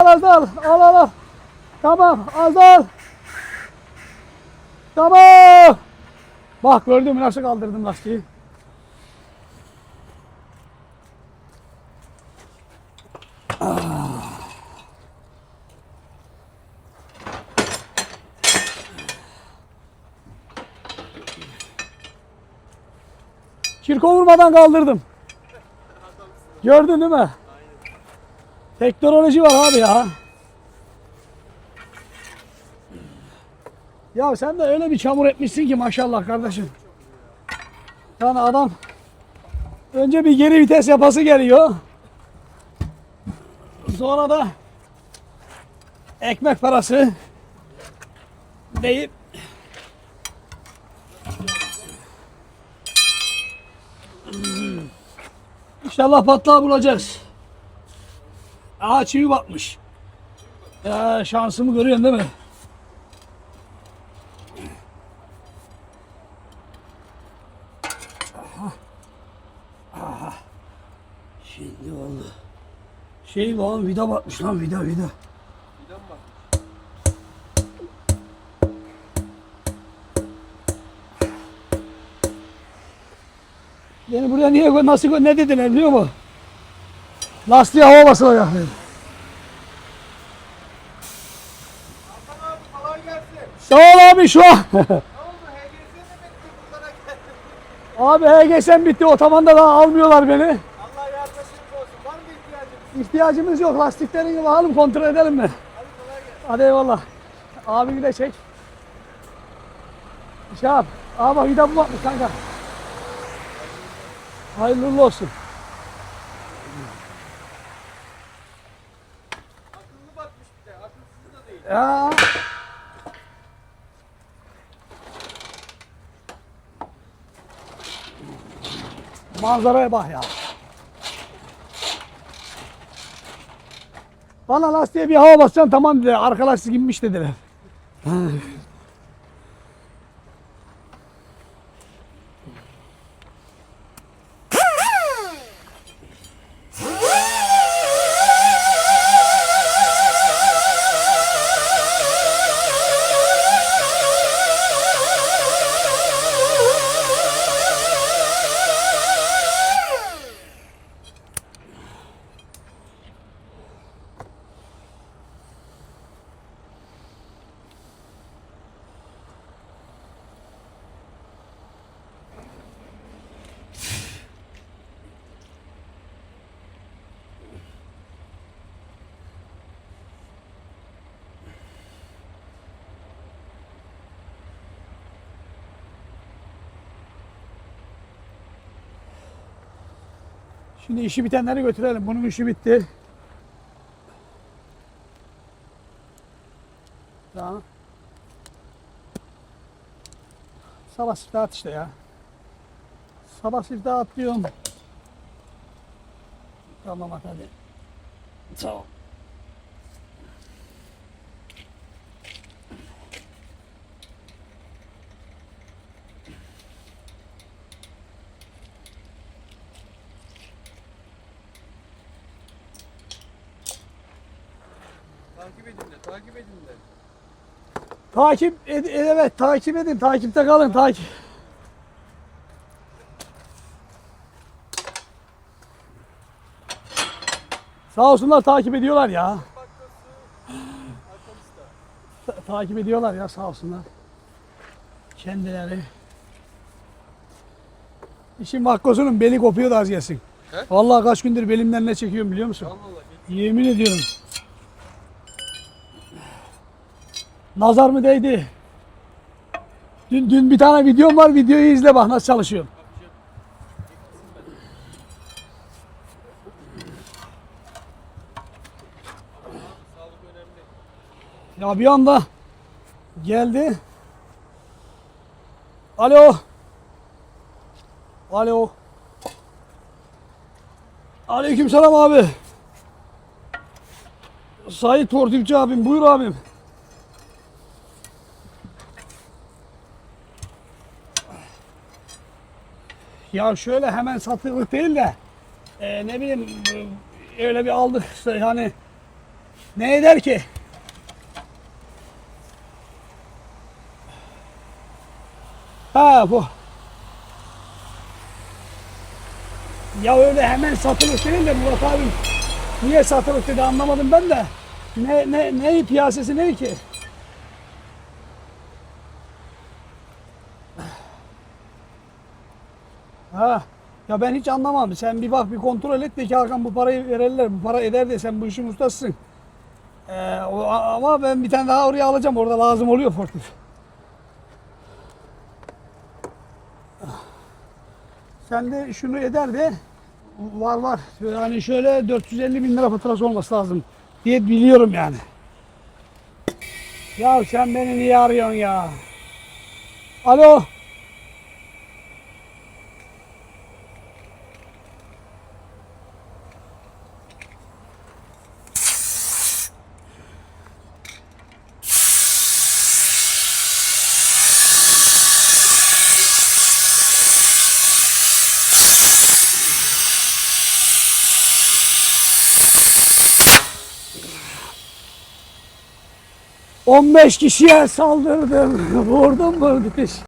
Al az al. Al al. Tamam az al. Tamam. Bak gördün mü nasıl kaldırdım lastiği. Ah. Kirko vurmadan kaldırdım. Gördün değil mi? Teknoloji var abi ya. Ya sen de öyle bir çamur etmişsin ki maşallah kardeşim. Yani adam önce bir geri vites yapası geliyor. Sonra da ekmek parası deyip İnşallah patlağı bulacağız. Aa çivi batmış. Ya şansımı görüyorsun değil mi? Şimdi oldu. Şey lan vida batmış lan vida vida. Beni buraya niye nasıl ne dediler biliyor musun? Lastiğe hava basılacak gelsin. Sağ ol abi şu an. Abi HGS'm bitti otobanda daha almıyorlar beni. Allah yardımcınız olsun. Var mı ihtiyacınız? İhtiyacımız yok lastiklerini bakalım kontrol edelim mi? Hadi kolay gelsin. Hadi eyvallah. Abi de çek. Yap. Abi bak vida bulmakmış kanka. Hayırlı olsun. Akıllı bakmış bir de. Akılsız da değil. Ya. Manzaraya bak ya. Bana lastiğe bir hava basacaksın tamam dedi. Arka lastik inmiş dediler. Şimdi işi bitenleri götürelim. Bunun işi bitti. Tamam. Sabah siftah at işte ya. Sabah siftah atlıyorum. Tamam at hadi. Tamam. Takip edin de. Takip edin de. Takip ed evet takip edin. Takipte kalın. Takip. Sağ olsunlar takip ediyorlar ya. Ta- takip ediyorlar ya sağ olsunlar. Kendileri. İşin vakkosunun beli kopuyor da az gelsin. He? Vallahi kaç gündür belimden ne çekiyorum biliyor musun? Allah Allah. Yemin ediyorum. Nazar mı değdi? Dün, dün bir tane videom var. Videoyu izle bak nasıl çalışıyorum. Ya bir anda geldi. Alo. Alo. Aleykümselam abi. Sait Portifçi abim buyur abim. Ya şöyle hemen satılık değil de e, ne bileyim e, öyle bir aldık işte yani Ne eder ki? Ha bu. Ya öyle hemen satılık değil de Murat abi niye satılık dedi anlamadım ben de. Ne ne ne piyasası ne ki? Ha ya ben hiç anlamam. Sen bir bak bir kontrol et de ki Hakan bu parayı verirler. Bu para eder de sen bu işin ustasısın. Ee, ama ben bir tane daha oraya alacağım. Orada lazım oluyor forklift. Sen de şunu eder de var var. Yani şöyle 450 bin lira faturası olması lazım diye biliyorum yani. Ya sen beni niye arıyorsun ya? Alo. On beş kişiye saldırdım. Vurdum vurdum.